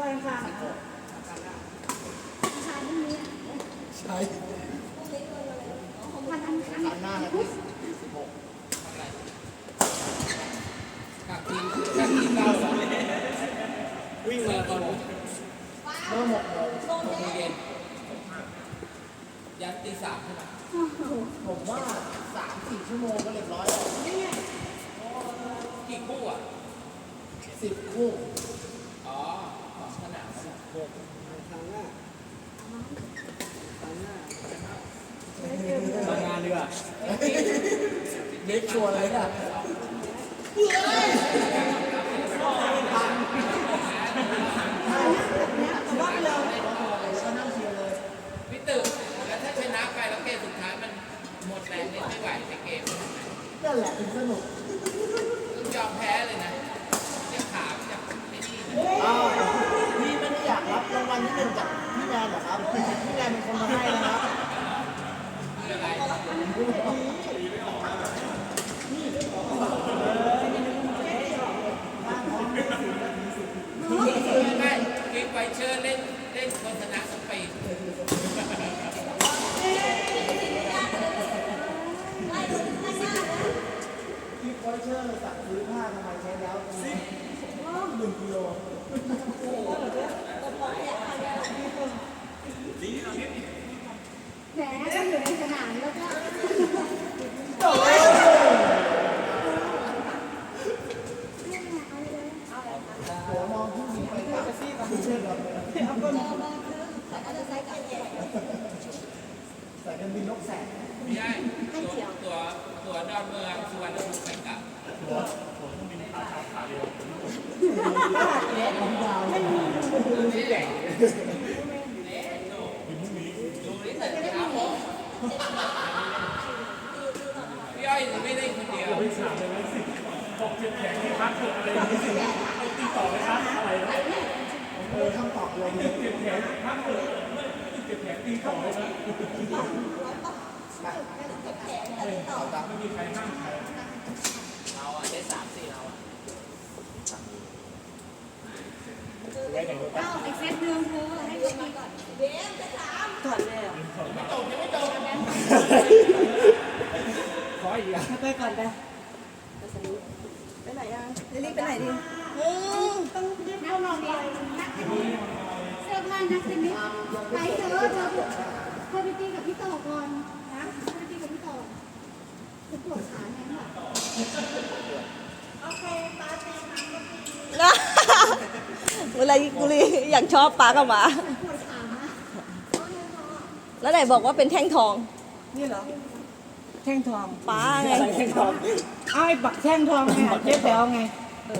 วันอังคารชายพรุ่งนี้ใช่วันอังคารอังคารหน้านะที่สิบหกกักทีมกักทีมเก้าสองวิ่งมาราธอนเริ่มหกโมงหกโมงเย็นยันตีสามใช่ไหมผมว่าสามสี่ชั่วโมงก็เรียบร้อยแล้วกี่คู่อะสิบคู่อ๋อสองส นางหน้าครั้งหน้าทำงานดีกว่าเด็กชัวร์เลยอะ แต่ว่าเรา ก็นั่งเชียร์เลย พี่ตึกแล้วถ้าชนะไปแล้วเกมสุดท้ายมันหมดแรงเล่นไม่ไหวในเกม นั่นแหละถึงสนุก ต้องยอมแพ้เลยนะเจ็บขาจะไม่ดีนะ อ้าวพี่ไม่ได้อยากรับรางวัลที่หนึ่งจากพี่แมนเหรอครับพี่แมนเป็นคนมาให้นะครับ คืออะไรไม่ไม่กิ๊กไว เชอร์เล่นเล่นโฆษณาสปีดพี่คอยเชอร์สั่งซื้อผ้าทำไมใช้แล้วสิบหนึ่งกิโลแหมก็อยู่ในสนามแล้วก็ หัวมองผู้หญิงไปกับพี่กับเชื่อกับ เอาคน ใส่กันบินนกแสกไม่ได้ตัวตัวตัวดอนเมืองสุวรรณภูมิไปกลับนี่แหละดูนี่แต่เช้าผมพี่อ้อยไม่ได้คนเดียวเออคำตอบ เลยเก็บแขนพักเถอะเก็บแขนตีต่อเลยนะเอาตามไม่มีใครห้ามใครเราอะได้สามสี่เราอะเอาไอ้เซตเดือนเธอให้ดูมาก่อนถอดแล้วขออีกอะไปก่อนไปไปไหนยังลิลลี่ไปไหนดีต้องนักนอนเรีย กเทนนิสเสื้อผ้านักเทนนิสไปเถอะเธอเธอไปตีกับพี่ต่อก่อนนะเธอไปตีกับพี่ต่อจะปวดขาไงค่ะเวลากุลีอยากชอบป้ากับหมาปวดขาแล้วไหนบอกว่าเป็นแท่งทอง นี่เหรอ แท่งทองป้าไงแข่งทองไอ้บักแท่งทองไงเจ๊แต๋วไง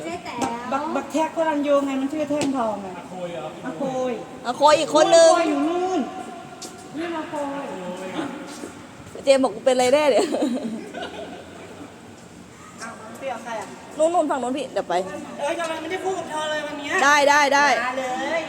เจ๊แต๋บักวบักแท็กก็รันโยไงมันชื่อแท่งทองไง อะโคยเหรออะโคยอะโคยอีกคนนึงโคยอยู่นู่นนี่มาโคยเจมส์บอกกูเป็นอะไรแน่เดี๋ยวอ้าวเปรี้ยวใครอะ นู่นนู่นฝั่งนู้นพี่เดี๋ยวไป เอ้ยทำไมไม่ได้พูดกับเธอเลยวันเนี้ยได้ได้ได้มาเลย